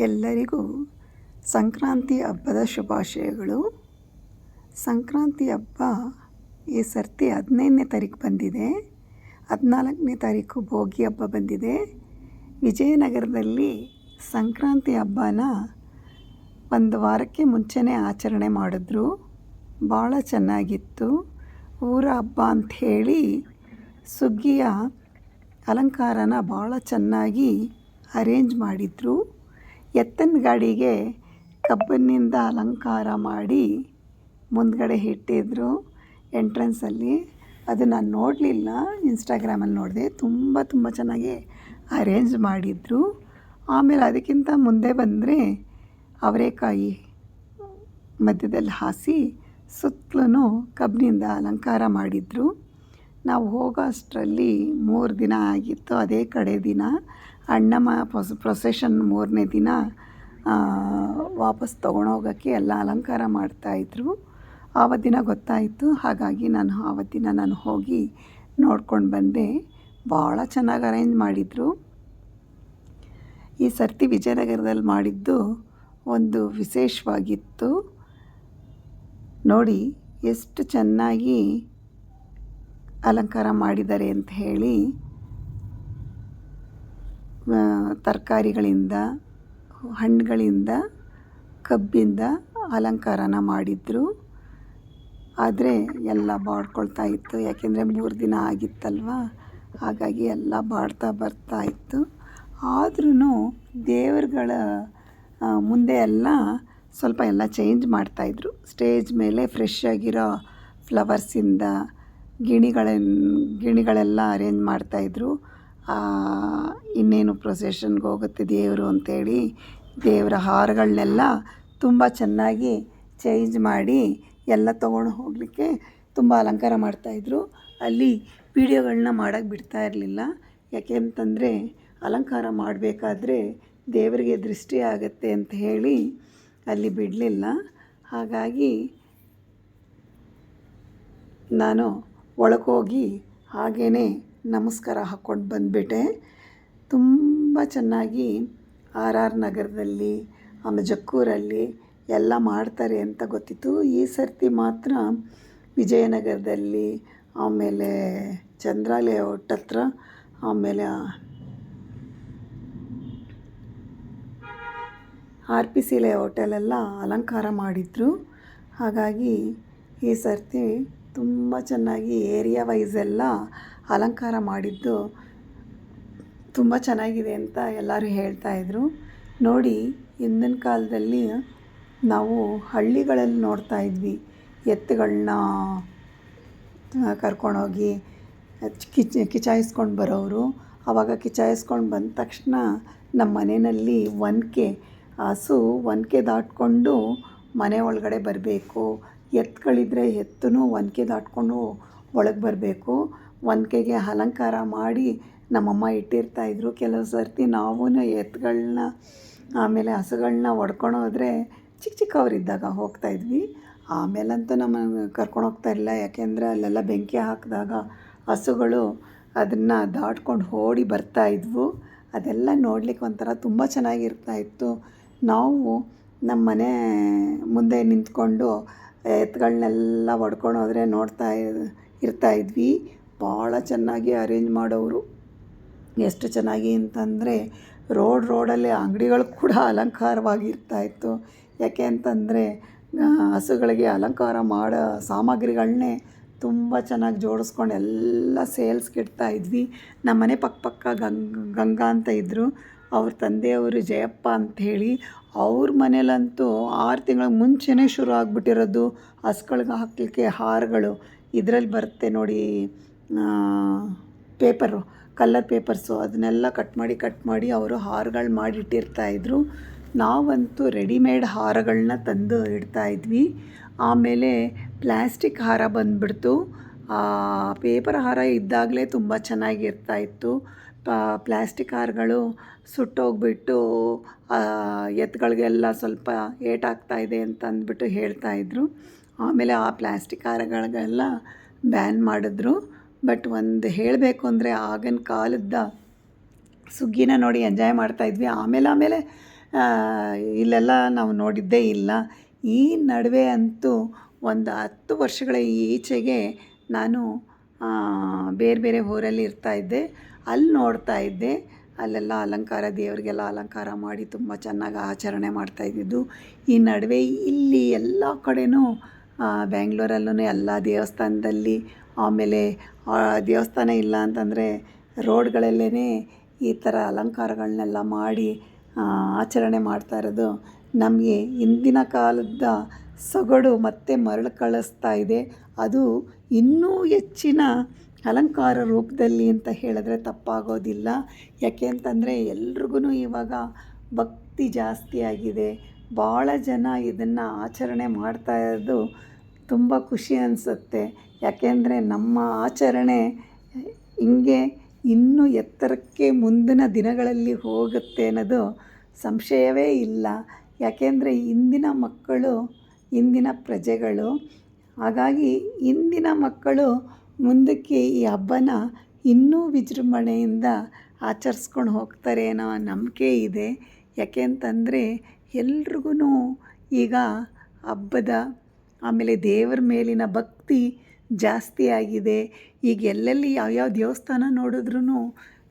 ಎಲ್ಲರಿಗೂ ಸಂಕ್ರಾಂತಿ ಹಬ್ಬದ ಶುಭಾಶಯಗಳು. ಸಂಕ್ರಾಂತಿ ಹಬ್ಬ ಈ ಸರ್ತಿ ಹದಿನೈದನೇ ತಾರೀಕು ಬಂದಿದೆ. ಹದಿನಾಲ್ಕನೇ ತಾರೀಕು ಭೋಗಿ ಹಬ್ಬ ಬಂದಿದೆ. ವಿಜಯನಗರದಲ್ಲಿ ಸಂಕ್ರಾಂತಿ ಹಬ್ಬನ ಒಂದು ವಾರಕ್ಕೆ ಮುಂಚೆನೇ ಆಚರಣೆ ಮಾಡಿದ್ರು. ಭಾಳ ಚೆನ್ನಾಗಿತ್ತು. ಊರ ಹಬ್ಬ ಅಂಥೇಳಿ ಸುಗ್ಗಿಯ ಅಲಂಕಾರನ ಭಾಳ ಚೆನ್ನಾಗಿ ಅರೇಂಜ್ ಮಾಡಿದರು. ಎತ್ತಿನ ಗಾಡಿಗೆ ಕಬ್ಬಿನಿಂದ ಅಲಂಕಾರ ಮಾಡಿ ಮುಂದುಗಡೆ ಇಟ್ಟಿದ್ರು ಎಂಟ್ರೆನ್ಸಲ್ಲಿ ಅದು ನಾನು ನೋಡಲಿಲ್ಲ ಇನ್ಸ್ಟಾಗ್ರಾಮಲ್ಲಿ ನೋಡಿದೆ. ತುಂಬ ತುಂಬ ಚೆನ್ನಾಗಿ ಅರೇಂಜ್ ಮಾಡಿದರು. ಆಮೇಲೆ ಅದಕ್ಕಿಂತ ಮುಂದೆ ಬಂದರೆ ಅವರೆಕಾಯಿ ಮಧ್ಯದಲ್ಲಿ ಹಾಸಿ ಸುತ್ತಲೂ ಕಬ್ಬಿನಿಂದ ಅಲಂಕಾರ ಮಾಡಿದರು. ನಾವು ಹೋಗೋ ಅಷ್ಟರಲ್ಲಿ ಮೂರು ದಿನ ಆಗಿತ್ತು, ಅದೇ ಕಡೆ ದಿನ. ಅಣ್ಣಮ್ಮ ಪ್ರೊಸ್ ಪ್ರೊಸೆಷನ್ ಮೂರನೇ ದಿನ ವಾಪಸ್ ತೊಗೊಂಡೋಗೋಕ್ಕೆ ಎಲ್ಲ ಅಲಂಕಾರ ಮಾಡ್ತಾಯಿದ್ರು ಆವತ್ತಿನ ಗೊತ್ತಾಯಿತು, ಹಾಗಾಗಿ ನಾನು ಆವತ್ತಿನ ನಾನು ಹೋಗಿ ನೋಡ್ಕೊಂಡು ಬಂದೆ. ಭಾಳ ಚೆನ್ನಾಗಿ ಅರೇಂಜ್ ಮಾಡಿದರು. ಈ ಸರ್ತಿ ವಿಜಯನಗರದಲ್ಲಿ ಮಾಡಿದ್ದು ಒಂದು ವಿಶೇಷವಾಗಿತ್ತು. ನೋಡಿ, ಎಷ್ಟು ಚೆನ್ನಾಗಿ ಅಲಂಕಾರ ಮಾಡಿದ್ದಾರೆ ಅಂತ ಹೇಳಿ ತರಕಾರಿಗಳಿಂದ, ಹಣ್ಣುಗಳಿಂದ, ಕಬ್ಬಿಂದ ಅಲಂಕಾರನ ಮಾಡಿದರು. ಆದರೆ ಎಲ್ಲ ಬಾಡ್ಕೊಳ್ತಾ ಇತ್ತು. ಯಾಕೆಂದರೆ ಮೂರು ದಿನ ಆಗಿತ್ತಲ್ವ? ಹಾಗಾಗಿ ಎಲ್ಲ ಬಾಡ್ತಾ ಬರ್ತಾ ಇತ್ತು. ಆದ್ರೂ ದೇವರುಗಳ ಮುಂದೆ ಎಲ್ಲ ಸ್ವಲ್ಪ ಎಲ್ಲ ಚೇಂಜ್ ಮಾಡ್ತಾಯಿದ್ರು ಸ್ಟೇಜ್ ಮೇಲೆ ಫ್ರೆಶ್ ಆಗಿರೋ ಫ್ಲವರ್ಸಿಂದ ಗಿಣಿಗಳನ್ನು ಗಿಣಿಗಳೆಲ್ಲ ಅರೇಂಜ್ ಮಾಡ್ತಾಯಿದ್ರು ಇನ್ನೇನು ಪ್ರೊಸೆಷನ್ಗೆ ಹೋಗುತ್ತೆ ದೇವರು ಅಂತೇಳಿ ದೇವರ ಹಾರಗಳನ್ನೆಲ್ಲ ತುಂಬ ಚೆನ್ನಾಗಿ ಚೇಂಜ್ ಮಾಡಿ ಎಲ್ಲ ತೊಗೊಂಡು ಹೋಗಲಿಕ್ಕೆ ತುಂಬ ಅಲಂಕಾರ ಮಾಡ್ತಾಯಿದ್ರು ಅಲ್ಲಿ ವೀಡಿಯೋಗಳನ್ನ ಮಾಡೋಕ್ಕೆ ಬಿಡ್ತಾ ಇರಲಿಲ್ಲ. ಯಾಕೆ ಅಂತಂದರೆ ಅಲಂಕಾರ ಮಾಡಬೇಕಾದ್ರೆ ದೇವರಿಗೆ ದೃಷ್ಟಿ ಆಗುತ್ತೆ ಅಂತ ಹೇಳಿ ಅಲ್ಲಿ ಬಿಡಲಿಲ್ಲ. ಹಾಗಾಗಿ ನಾನು ಒಳಗೋಗಿ ಹಾಗೇ ನಮಸ್ಕಾರ ಹಾಕ್ಕೊಂಡು ಬಂದುಬಿಟ್ಟೆ. ತುಂಬ ಚೆನ್ನಾಗಿ ಆರ್ ಆರ್ ನಗರದಲ್ಲಿ, ಆಮೇಲೆ ಜಕ್ಕೂರಲ್ಲಿ ಎಲ್ಲ ಮಾಡ್ತಾರೆ ಅಂತ ಗೊತ್ತಿತ್ತು. ಈ ಸರ್ತಿ ಮಾತ್ರ ವಿಜಯನಗರದಲ್ಲಿ, ಆಮೇಲೆ ಚಂದ್ರ ಲೇಔಟ್ ಹತ್ರ, ಆಮೇಲೆ ಆರ್ ಪಿ ಸಿ ಲೇಔಟಲ್ಲೆಲ್ಲ ಅಲಂಕಾರ ಮಾಡಿದರು. ಹಾಗಾಗಿ ಈ ಸರ್ತಿ ತುಂಬ ಚೆನ್ನಾಗಿ ಏರಿಯಾ ವೈಸ್ ಎಲ್ಲ ಅಲಂಕಾರ ಮಾಡಿದ್ದು ತುಂಬ ಚೆನ್ನಾಗಿದೆ ಅಂತ ಎಲ್ಲರೂ ಹೇಳ್ತಾಯಿದ್ರು ನೋಡಿ, ಹಿಂದಿನ ಕಾಲದಲ್ಲಿ ನಾವು ಹಳ್ಳಿಗಳಲ್ಲಿ ನೋಡ್ತಾ ಇದ್ವಿ. ಎತ್ತುಗಳನ್ನ ಕರ್ಕೊಂಡೋಗಿ ಕಿಚ್ ಕಿಚಾಯಿಸ್ಕೊಂಡು ಬರೋರು ಆವಾಗ ಕಿಚಾಯಿಸ್ಕೊಂಡು ಬಂದ ತಕ್ಷಣ ನಮ್ಮ ಮನೆಯಲ್ಲಿ ಒನಕೆ ಹಸು ಒನಕೆ ದಾಟ್ಕೊಂಡು ಮನೆ ಒಳಗಡೆ ಬರಬೇಕು. ಎತ್ತುಗಳಿದ್ರೆ ಎತ್ತೂ ಒನಕೆ ದಾಟ್ಕೊಂಡು ಒಳಗೆ ಬರಬೇಕು. ಒನಕೆಗೆ ಅಲಂಕಾರ ಮಾಡಿ ನಮ್ಮಮ್ಮ ಇಟ್ಟಿರ್ತಾಯಿದ್ರು ಕೆಲವು ಸರ್ತಿ ನಾವೂ ಎತ್ತುಗಳನ್ನ ಆಮೇಲೆ ಹಸುಗಳನ್ನ ಹೊಡ್ಕೊಂಡು ಹೋದರೆ ಚಿಕ್ಕ ಚಿಕ್ಕವರಿದ್ದಾಗ ಹೋಗ್ತಾಯಿದ್ವಿ ಆಮೇಲಂತೂ ನಮ್ಮ ಕರ್ಕೊಂಡು ಹೋಗ್ತಾಯಿರಲಿಲ್ಲ ಯಾಕೆಂದರೆ ಅಲ್ಲೆಲ್ಲ ಬೆಂಕಿ ಹಾಕಿದಾಗ ಹಸುಗಳು ಅದನ್ನು ದಾಟ್ಕೊಂಡು ಓಡಿ ಬರ್ತಾಯಿದ್ವು ಅದೆಲ್ಲ ನೋಡ್ಲಿಕ್ಕೆ ಒಂಥರ ತುಂಬ ಚೆನ್ನಾಗಿರ್ತಾಯಿತ್ತು ನಾವು ನಮ್ಮ ಮನೆ ಮುಂದೆ ನಿಂತ್ಕೊಂಡು ಎತ್ತುಗಳನ್ನೆಲ್ಲ ಹೊಡ್ಕೊಂಡು ಹೋದರೆ ನೋಡ್ತಾ ಇರ್ತಾ ಇದ್ವಿ. ಭಾಳ ಚೆನ್ನಾಗಿ ಅರೇಂಜ್ ಮಾಡೋರು ಎಷ್ಟು ಚೆನ್ನಾಗಿ ಅಂತಂದರೆ ರೋಡ್ ರೋಡಲ್ಲಿ ಅಂಗಡಿಗಳು ಕೂಡ ಅಲಂಕಾರವಾಗಿರ್ತಾಯಿತ್ತು ಯಾಕೆ ಅಂತಂದರೆ ಹಸುಗಳಿಗೆ ಅಲಂಕಾರ ಮಾಡೋ ಸಾಮಗ್ರಿಗಳನ್ನೇ ತುಂಬ ಚೆನ್ನಾಗಿ ಜೋಡಿಸ್ಕೊಂಡು ಎಲ್ಲ ಸೇಲ್ಸ್ಗೆ ಇಡ್ತಾಯಿದ್ವಿ ನಮ್ಮ ಮನೆ ಪಕ್ಕ ಪಕ್ಕ ಗಂಗ್, ಗಂಗಾ ಅಂತ ಇದ್ದರು ಅವ್ರ ತಂದೆಯವರು ಜಯಪ್ಪ ಅಂಥೇಳಿ ಅವ್ರ ಮನೇಲಂತೂ ಆರು ತಿಂಗಳ ಮುಂಚೆನೇ ಶುರು ಆಗಿಬಿಟ್ಟಿರೋದು ಹಸ್ಗಳ್ಗೆ ಹಾಕಲಿಕ್ಕೆ ಹಾರಗಳು. ಇದರಲ್ಲಿ ಬರುತ್ತೆ ನೋಡಿ ಪೇಪರು ಕಲ್ಲರ್ ಪೇಪರ್ಸು ಅದನ್ನೆಲ್ಲ ಕಟ್ ಮಾಡಿ ಕಟ್ ಮಾಡಿ ಅವರು ಹಾರಗಳು ಮಾಡಿಟ್ಟಿರ್ತಾಯಿದ್ರು ನಾವಂತೂ ರೆಡಿಮೇಡ್ ಹಾರಗಳನ್ನ ತಂದು ಇಡ್ತಾಯಿದ್ವಿ ಆಮೇಲೆ ಪ್ಲ್ಯಾಸ್ಟಿಕ್ ಹಾರ ಬಂದುಬಿಡ್ತು. ಪೇಪರ್ ಹಾರ ಇದ್ದಾಗಲೇ ತುಂಬ ಚೆನ್ನಾಗಿರ್ತಾಯಿತ್ತು ಪ್ಲ್ಯಾಸ್ಟಿಕ್ ಹಾರಗಳು ಸುಟ್ಟೋಗ್ಬಿಟ್ಟು ಎತ್ತುಗಳಿಗೆಲ್ಲ ಸ್ವಲ್ಪ ಏಟಾಗ್ತಾಯಿದೆ ಅಂತ ಅಂದ್ಬಿಟ್ಟು ಹೇಳ್ತಾಯಿದ್ರು ಆಮೇಲೆ ಆ ಪ್ಲ್ಯಾಸ್ಟಿಕ್ ಹಾರಗಳಿಗೆಲ್ಲ ಬ್ಯಾನ್ ಮಾಡಿದ್ರು. ಬಟ್ ಒಂದು ಹೇಳಬೇಕು ಅಂದರೆ ಆಗಿನ ಕಾಲದ ಸುಗ್ಗಿನ ನೋಡಿ ಎಂಜಾಯ್ ಮಾಡ್ತಾಯಿದ್ವಿ ಆಮೇಲೆ ಆಮೇಲೆ ಇಲ್ಲೆಲ್ಲ ನಾವು ನೋಡಿದ್ದೇ ಇಲ್ಲ. ಈ ನಡುವೆ ಅಂತೂ ಒಂದು ಹತ್ತು ವರ್ಷಗಳ ಈಚೆಗೆ ನಾನು ಬೇರೆ ಬೇರೆ ಊರಲ್ಲಿ ಇರ್ತಾಯಿದ್ದೆ ಅಲ್ಲಿ ನೋಡ್ತಾ ಇದ್ದೆ. ಅಲ್ಲೆಲ್ಲ ಅಲಂಕಾರ, ದೇವರಿಗೆಲ್ಲ ಅಲಂಕಾರ ಮಾಡಿ ತುಂಬ ಚೆನ್ನಾಗಿ ಆಚರಣೆ ಮಾಡ್ತಾಯಿದ್ದಿದ್ದು ಈ ನಡುವೆ ಇಲ್ಲಿ ಎಲ್ಲ ಕಡೆಯೂ ಬ್ಯಾಂಗ್ಳೂರಲ್ಲೂ ಎಲ್ಲ ದೇವಸ್ಥಾನದಲ್ಲಿ, ಆಮೇಲೆ ದೇವಸ್ಥಾನ ಇಲ್ಲ ಅಂತಂದರೆ ರೋಡ್ಗಳಲ್ಲೇ ಈ ಥರ ಅಲಂಕಾರಗಳನ್ನೆಲ್ಲ ಮಾಡಿ ಆಚರಣೆ ಮಾಡ್ತಾ ಇರೋದು ನಮಗೆ ಹಿಂದಿನ ಕಾಲದ ಸೊಗಡು ಮತ್ತೆ ಮರಳು ಕಳಿಸ್ತಾ ಇದೆ. ಅದು ಇನ್ನೂ ಹೆಚ್ಚಿನ ಅಲಂಕಾರ ರೂಪದಲ್ಲಿ ಅಂತ ಹೇಳಿದ್ರೆ ತಪ್ಪಾಗೋದಿಲ್ಲ. ಯಾಕೆ ಅಂತಂದರೆ ಎಲ್ರಿಗೂ ಇವಾಗ ಭಕ್ತಿ ಜಾಸ್ತಿ ಆಗಿದೆ. ಭಾಳ ಜನ ಇದನ್ನು ಆಚರಣೆ ಮಾಡ್ತಾ ಇರೋದು ತುಂಬ ಖುಷಿ ಅನಿಸುತ್ತೆ. ಯಾಕೆಂದರೆ ನಮ್ಮ ಆಚರಣೆ ಹಿಂಗೆ ಇನ್ನೂ ಎತ್ತರಕ್ಕೆ ಮುಂದಿನ ದಿನಗಳಲ್ಲಿ ಹೋಗುತ್ತೆ ಅನ್ನೋದು ಸಂಶಯವೇ ಇಲ್ಲ. ಯಾಕೆಂದರೆ ಇಂದಿನ ಮಕ್ಕಳು, ಇಂದಿನ ಪ್ರಜೆಗಳು, ಹಾಗಾಗಿ ಇಂದಿನ ಮಕ್ಕಳು ಮುಂದಕ್ಕೆ ಈ ಹಬ್ಬನ ಇನ್ನೂ ವಿಜೃಂಭಣೆಯಿಂದ ಆಚರಿಸ್ಕೊಂಡು ಹೋಗ್ತಾರೆ ಅನ್ನೋ ನಂಬಿಕೆ ಇದೆ. ಯಾಕೆಂತಂದರೆ ಎಲ್ರಿಗೂ ಈಗ ಹಬ್ಬದ, ಆಮೇಲೆ ದೇವರ ಮೇಲಿನ ಭಕ್ತಿ ಜಾಸ್ತಿ ಆಗಿದೆ. ಈಗ ಎಲ್ಲೆಲ್ಲಿ ಯಾವ್ಯಾವ ದೇವಸ್ಥಾನ ನೋಡಿದ್ರೂ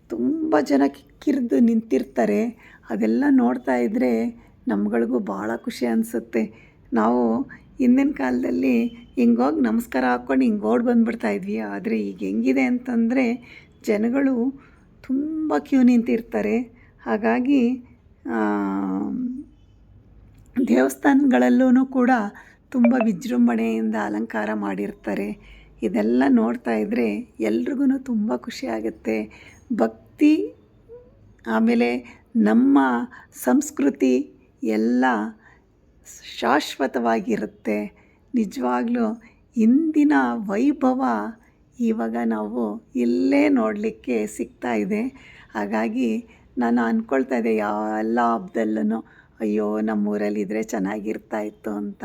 ತುಂಬ ಜನ ಕಿಕ್ಕಿರಿದು ನಿಂತಿರ್ತಾರೆ. ಅದೆಲ್ಲ ನೋಡ್ತಾ ಇದ್ದರೆ ನಮ್ಗಳಿಗೂ ಭಾಳ ಖುಷಿ ಅನಿಸುತ್ತೆ. ನಾವು ಹಿಂದಿನ ಕಾಲದಲ್ಲಿ ಹಿಂಗೋಗಿ ನಮಸ್ಕಾರ ಹಾಕ್ಕೊಂಡು ಹಿಂಗೆ ಓಡಿ ಬಂದುಬಿಡ್ತಾ ಇದ್ವಿ. ಆದರೆ ಈಗ ಹೆಂಗಿದೆ ಅಂತಂದರೆ ಜನಗಳು ತುಂಬ ಕ್ಯೂ ನಿಂತಿರ್ತಾರೆ. ಹಾಗಾಗಿ ದೇವಸ್ಥಾನಗಳಲ್ಲೂ ಕೂಡ ತುಂಬ ವಿಜೃಂಭಣೆಯಿಂದ ಅಲಂಕಾರ ಮಾಡಿರ್ತಾರೆ. ಇದೆಲ್ಲ ನೋಡ್ತಾ ಇದ್ದರೆ ಎಲ್ರಿಗೂ ತುಂಬ ಖುಷಿಯಾಗುತ್ತೆ ಭಕ್ತಿ, ಆಮೇಲೆ ನಮ್ಮ ಸಂಸ್ಕೃತಿ ಎಲ್ಲ ಶಾಶ್ವತವಾಗಿರುತ್ತೆ. ನಿಜವಾಗ್ಲೂ ಇಂದಿನ ವೈಭವ ಇವಾಗ ನಾವು ಇಲ್ಲೇ ನೋಡಲಿಕ್ಕೆ ಸಿಗ್ತಾ ಇದೆ. ಹಾಗಾಗಿ ನಾನು ಅಂದ್ಕೊಳ್ತಾ ಇದ್ದೆ, ಎಲ್ಲ ಹಬ್ದಲ್ಲೂ ಅಯ್ಯೋ ನಮ್ಮೂರಲ್ಲಿದ್ದರೆ ಚೆನ್ನಾಗಿರ್ತಾಯಿತ್ತು ಅಂತ.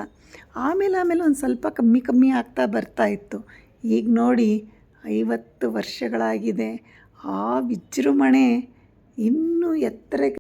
ಆಮೇಲೆ ಆಮೇಲೆ ಒಂದು ಸ್ವಲ್ಪ ಕಮ್ಮಿ ಕಮ್ಮಿ ಆಗ್ತಾ ಬರ್ತಾ ಇತ್ತು. ಈಗ ನೋಡಿ, ಐವತ್ತು ವರ್ಷಗಳಾಗಿದೆ. ಆ ವಿಜೃಂಭಣೆ ಇನ್ನೂ ಎತ್ತರಕ್ಕೆ